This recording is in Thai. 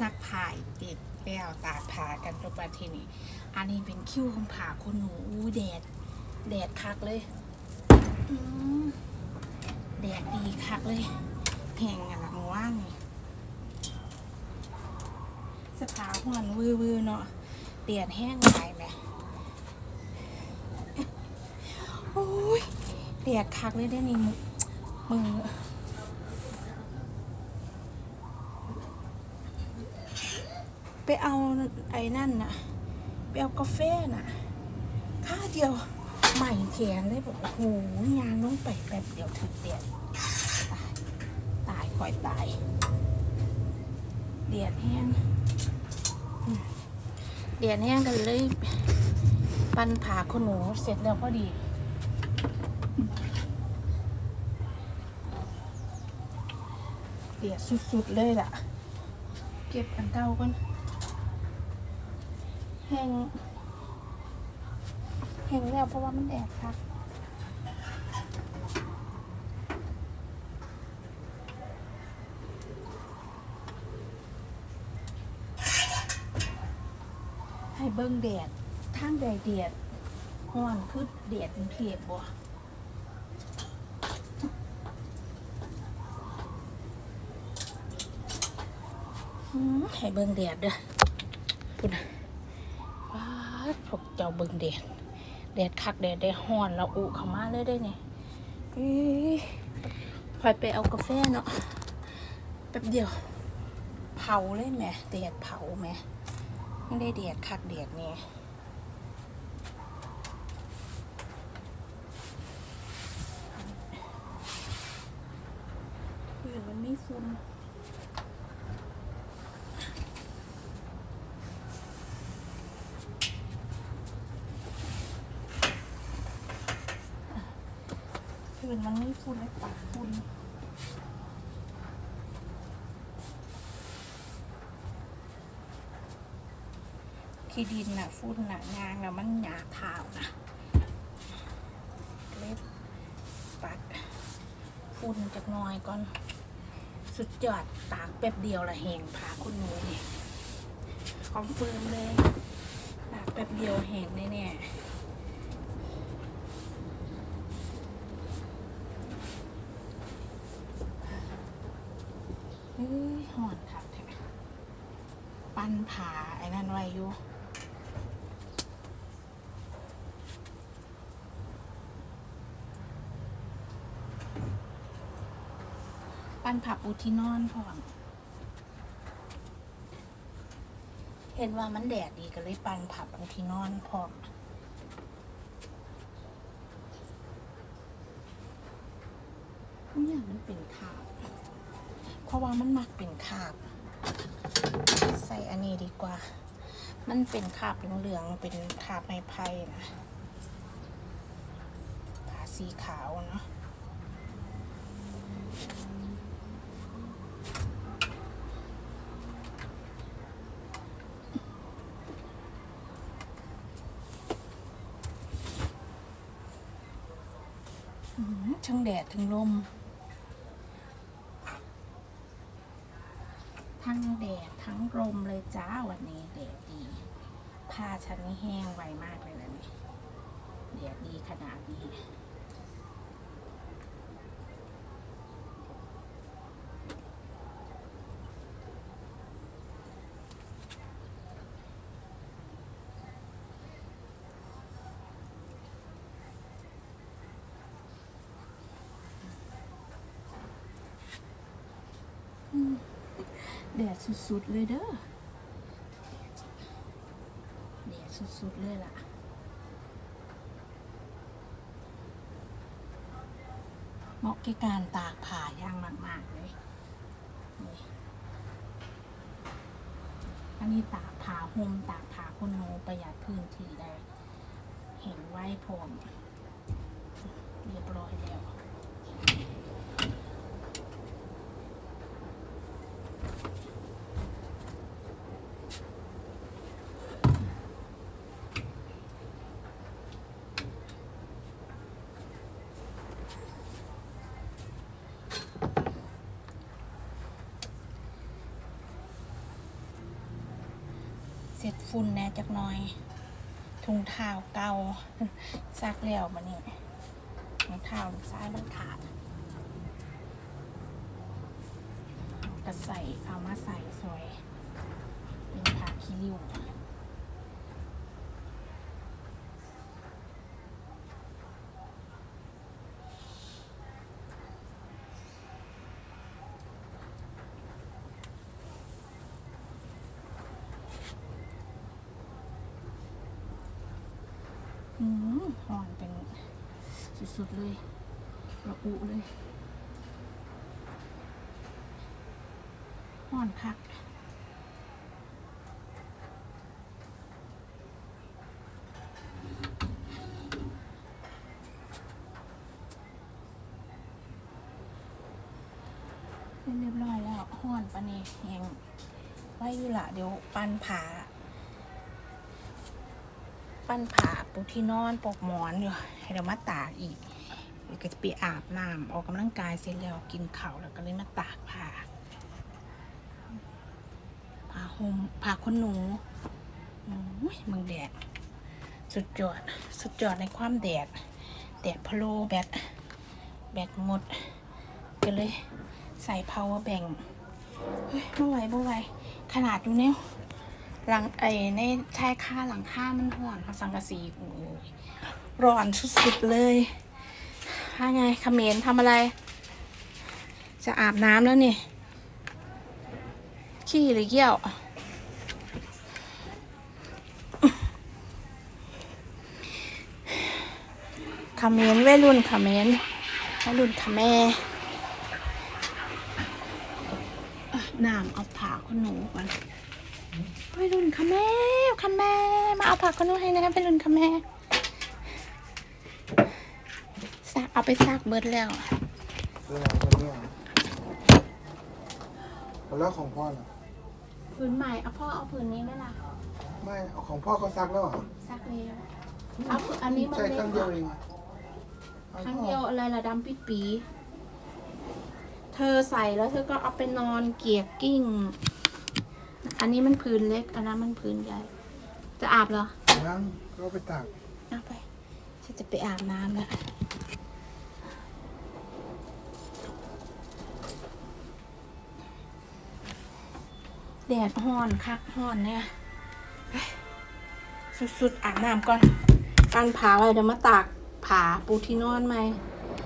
จักผ่ายติดแล้วตาผ่ากันทุกประทีนี้อันนี้เป็นคิ้วของผ่าคนหนูอู้แดด แดดคักเลยอืมแดดดีคักเลยแห้งอะหลังว่างนี่สภาหวนวือวือๆเนาะแดดแห้งหลายไหมโอ้ยแดดคักเลยได้นี่มึงมึง ไปเอาไอ้นั่นน่ะ ไปเอากาแฟน่ะ ค่าเดียวใหม่แขนเลยบอกโอ้โหยางลงไปแป๊บเดียวถึงเดียดตายตายคอยตาย เดียดแห้งเดียดแห้งกันเลย ปันผ่าขนหนูเสร็จแล้วพอดีเดียดสุดๆเลยล่ะ เก็บอันเก่าก่อน แห้งแห้งแล้วเพราะว่ามันแดดค่ะให้เบิ่งแดดทางใดแดดห้อนคือแดดกรุงเทพบ่อืมให้เบิ่งแดดเด้อพุ่นะว้าดพวก เจ้าเบิ่งแดดแดดคักแดดได้ห้อนแล้วอุเข้ามาเลยได้เนี่ยเอ้ยไปเอากาแฟเนาะแป๊บเดียว เผาเลยแหมแดดเผาแหมไม่ได้แดดคักแดดเนี่ยพื้นมันไม่ซุน พื้นมันไม่ฟุนไอ้ปากฟุนขี้ดินน่ะ ฝุ่นน่ะงางแล้วมันหยาเท้านะเล็บปัดฝุ่นจากน้อยก่อน สุดยอดตากแป๊บเดียวละแหงผาคุณหนูนี่คอนเฟิร์มเลย ตากแป๊บเดียวแหงแน่ๆ เฮ้ยหอนคักแท้ปั้นผาไอ้นั่นไว้อยู่ปั้นผับปูที่นอนพร้อมเห็นว่ามันแดดดีก็เลยปั้นผับปูที่นอนพร้อมเนี่ยมันเป็นคราบ เพราะว่ามันมักเป็นคาบ ใส่อันนี้ดีกว่า มันเป็นคาบเหลืองๆเป็นคาบไม้ไผ่นะผาสีขาวเนาะอืมทั้งแดดทั้งลม ทั้งแดดทั้งลมเลยจ้าวันนี้แดดดี ผ้าฉันนี่แห้งไวมากเลยนะนี่แดดดีขนาดนี้ แดดสุดๆ เลยเด้อแดดสุดๆ เลยล่ะ เหมาะแก่การตากผ่าย่างมาก ๆ เลย อันนี้ตากผ่าห่มตากผ่าคนโนประหยัดพื้นที่ได้ เห็นไว้พรมเรียบร้อยแล้ว ฝุ่นแน่จักหน่อยถุงเท้าเก่าซักแล้วมานี่ถุงเท้าลูกซ้ายมันขาดก็ใส่เอามาใส่สวย เป็นผ้าคีริ้ว หอนเป็นสุดๆเลยระอุเลยหอนคักเรียบร้อยแล้วห้อนปะเนี่ยังไว้อยู่ละเดี๋ยวปันผาปั้นผา ปูที่นอนปกหมอนอยู่ให้เรามาตากอีกเดี๋ยวก็จะไปอาบน้ำออกกำลังกายเสร็จแล้วกินข้าวแล้วก็เลยมาตากผ้าผ้าห่มผ้าขนหนูอุ้ยมึงแดด สุดยอด สุดยอดในความแดด แดดพะโลแบตแบตหมด ก็เลยใส่ power bank เฮ้ยไม่ไหวไม่ไหวขนาดอยู่เนี่ย หลังไอ้ในชายค่าหลังค่ามันห่อนสังกะสีโอ้ร้อนสุดๆเลยถ้าไงเขมรทำอะไร จะอาบน้ำแล้วนี่ ขี้หรือเยี่ยวเขมรวัยรุ่นเขมรวัยรุ่นขแม่น้ำเอาผาคนหนูก่อน ไปรุ่นค่ะแม่ค่ะแม่ มาเอาผักคนนู้นให้นะคะไปรุ่นค่ะแม่ซักเอาไปซักเบิดแล้วเรื่องอะไรเนี่ยแล้วของพ่อล่ะผืนใหม่เอาพ่อเอาผืนนี้ไหมล่ะไม่เอาของพ่อเขาซักแล้วเหรอซักแล้วเอาผืนอันนี้มันใช่เล็ครั้งกเดียวเองอะอาครั้งเดียวอะไรละดำปี๊ปี เธอใส่แล้วเธอก็เอาไปนอนเกียกกิ้ง อันนี้มันพื้นเล็ก อันนั้นมันพื้นใหญ่ จะอาบเหรอยังก็เอาไปตากเอาไปฉันจะไปอาบน้ำแล้วแดดห้อนคักห้อนเนี่ยเฮ้ยสุดๆอาบน้ำก่อนการผาไว้เดี๋ยวมาตากผาปูที่นอนไหมอ